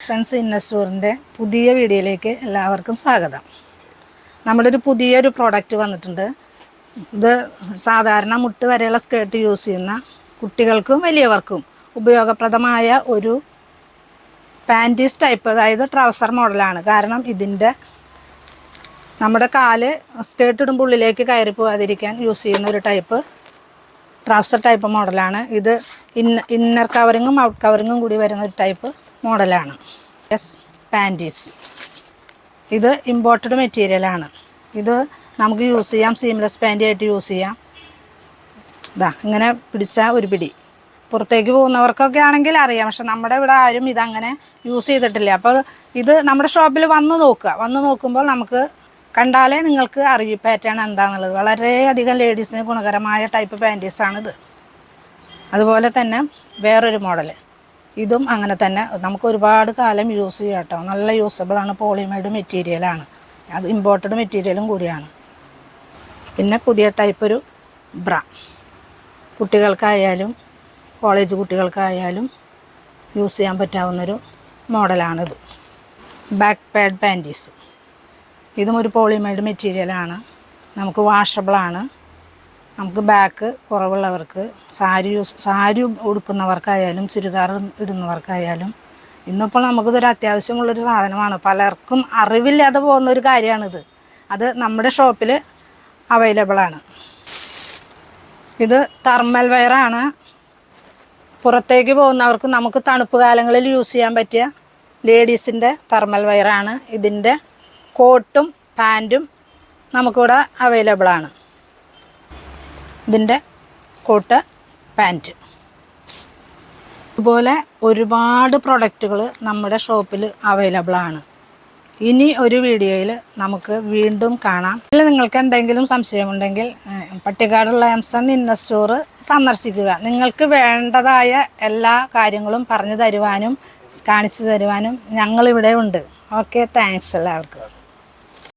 Sons ഇന്നസ്റ്റോറിന്റെ പുതിയ വീഡിയോയിലേക്ക് എല്ലാവർക്കും സ്വാഗതം. നമ്മളൊരു പുതിയൊരു പ്രോഡക്റ്റ് വന്നിട്ടുണ്ട്. ഇത് സാധാരണ മുട്ട് വരെയുള്ള സ്കേർട്ട് യൂസ് ചെയ്യുന്ന കുട്ടികൾക്കും വലിയവർക്കും ഉപയോഗപ്രദമായ ഒരു പാന്റീസ് ടൈപ്പ് അതായത് ട്രൗസർ മോഡലാണ് കാരണം ഇതിന്റെ നമ്മുടെ കാൽ സ്കേർട്ട് ഇടുമ്പോൾ ഉള്ളിലേക്ക് കയറി പോകാതിരിക്കാൻ യൂസ് ചെയ്യുന്ന ഒരു ടൈപ്പ് ട്രൗസർ ടൈപ്പ് മോഡലാണ് ഇത് ഇന്ന ഇന്നർ കവറിങ്ങും ഔട്ട് കവറിങ്ങും കൂടി വരുന്ന ഒരു ടൈപ്പ് മോഡലാണ്. എസ് പാന്റീസ് ഇത് ഇമ്പോർട്ടഡ് മെറ്റീരിയലാണ് ഇത് നമുക്ക് യൂസ് ചെയ്യാം സീംലെസ് പാന്റി ആയിട്ട് യൂസ് ചെയ്യാം. ഇതാ ഇങ്ങനെ പിടിച്ചാൽ ഒരു പിടി. പുറത്തേക്ക് പോകുന്നവർക്കൊക്കെ ആണെങ്കിൽ അറിയാം പക്ഷെ നമ്മുടെ ഇവിടെ ആരും ഇതങ്ങനെ യൂസ് ചെയ്തിട്ടില്ല. അപ്പോൾ ഇത് നമ്മുടെ ഷോപ്പിൽ വന്ന് നോക്കുക. വന്ന് നോക്കുമ്പോൾ നമുക്ക് കണ്ടാലേ നിങ്ങൾക്ക് അറിയി പാറ്റേൺ എന്താണെന്നുള്ളത് വളരെയധികം ലേഡീസിന് ഗുണകരമായ ടൈപ്പ് പാന്റീസാണിത് അതുപോലെ തന്നെ വേറൊരു മോഡൽ ഇതും അങ്ങനെ തന്നെ. നമുക്ക് ഒരുപാട് കാലം യൂസ് ചെയ്യാം കേട്ടോ. നല്ല യൂസബിളാണ് പോളിമേഡ് മെറ്റീരിയലാണ് അത് ഇമ്പോർട്ടഡ് മെറ്റീരിയലും കൂടിയാണ്. പിന്നെ പുതിയ ടൈപ്പ് ഒരു ബ്ര കുട്ടികൾക്കായാലും കോളേജ് കുട്ടികൾക്കായാലും യൂസ് ചെയ്യാൻ പറ്റാവുന്നൊരു മോഡലാണിത് ബാക്ക് പാഡ് പാന്റീസ് ഇതും ഒരു പോളിമേഡ് മെറ്റീരിയലാണ് നമുക്ക് വാഷബിളാണ് നമുക്ക് ബാക്ക് കുറവുള്ളവർക്ക് സാരി യൂസ് സാരി ഉടുക്കുന്നവർക്കായാലും ചുരിദാർ ഇടുന്നവർക്കായാലും ഇന്നിപ്പോൾ നമുക്കിതൊരു അത്യാവശ്യമുള്ളൊരു സാധനമാണ്. പലർക്കും അറിവില്ലാതെ പോകുന്ന ഒരു കാര്യമാണിത്. അത് നമ്മുടെ ഷോപ്പിൽ അവൈലബിളാണ്. ഇത് തെർമൽ വെയറാണ് പുറത്തേക്ക് പോകുന്നവർക്ക് നമുക്ക് തണുപ്പ് കാലങ്ങളിൽ യൂസ് ചെയ്യാൻ പറ്റിയ ലേഡീസിന്റെ തെർമൽ വെയറാണ് ഇതിന്റെ കോട്ടും പാന്റും നമുക്കിവിടെ അവൈലബിളാണ്. ഇതിന്റെ കോട്ട് പാന്റ് ഇതുപോലെ ഒരുപാട് പ്രൊഡക്റ്റുകൾ നമ്മുടെ ഷോപ്പിൽ അവൈലബിൾ ആണ്. ഇനി ഒരു വീഡിയോയിൽ നമുക്ക് വീണ്ടും കാണാം. ഇതിൽ നിങ്ങൾക്ക് എന്തെങ്കിലും സംശയമുണ്ടെങ്കിൽ പട്ടിക്കാടുള്ള എംസൺ ഇന്ന സ്റ്റോർ സന്ദർശിക്കുക. നിങ്ങൾക്ക് വേണ്ടതായ എല്ലാ കാര്യങ്ങളും പറഞ്ഞു തരുവാനും കാണിച്ചു തരുവാനും ഞങ്ങളിവിടെ ഉണ്ട്. ഓക്കെ താങ്ക്സ് എല്ലാവർക്കും.